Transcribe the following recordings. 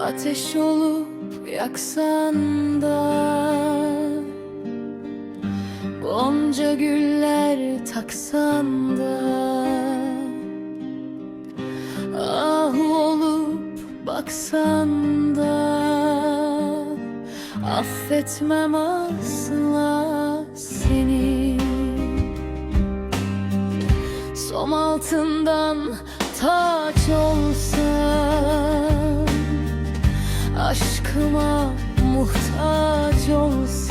Ateş olup yaksan da Gonca güller taksan da Ah olup baksan da Affetmem asla seni Som altından taç olsan Aşkıma muhtaç olsan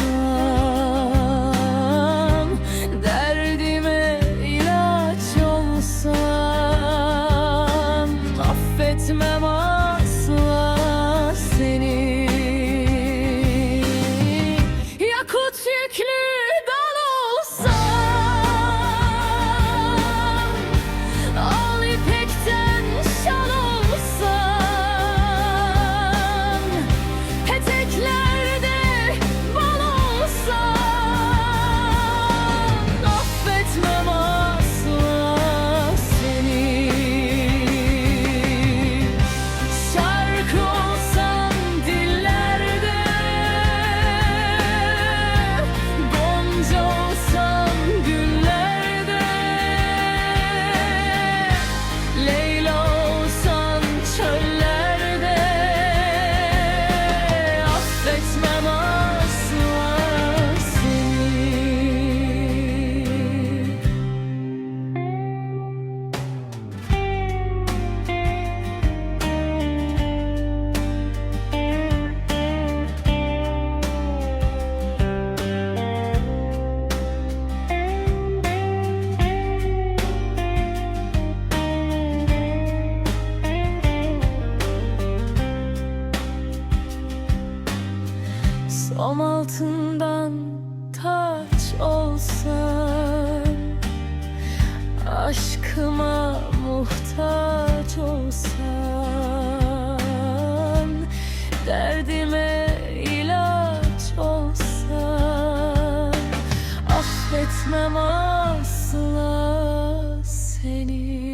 Tam altından taç olsan Aşkıma muhtaç olsan Derdime ilaç olsan Affetmem asla seni.